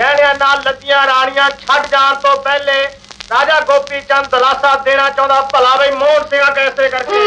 ਗਹਿਣਿਆਂ ਨਾਲ ਲੱਦੀਆਂ ਰਾਣੀਆਂ ਛੱਡ ਜਾਣ ਤੋਂ ਪਹਿਲੇ ਰਾਜਾ ਗੋਪੀ ਚੰਦ ਦਲਾਸਾ ਦੇਣਾ ਚਾਹੁੰਦਾ, ਭਲਾ ਬਈ ਮੋਹਨ ਸਿੰਘਾ ਕੈਸੇ ਕਰਕੇ।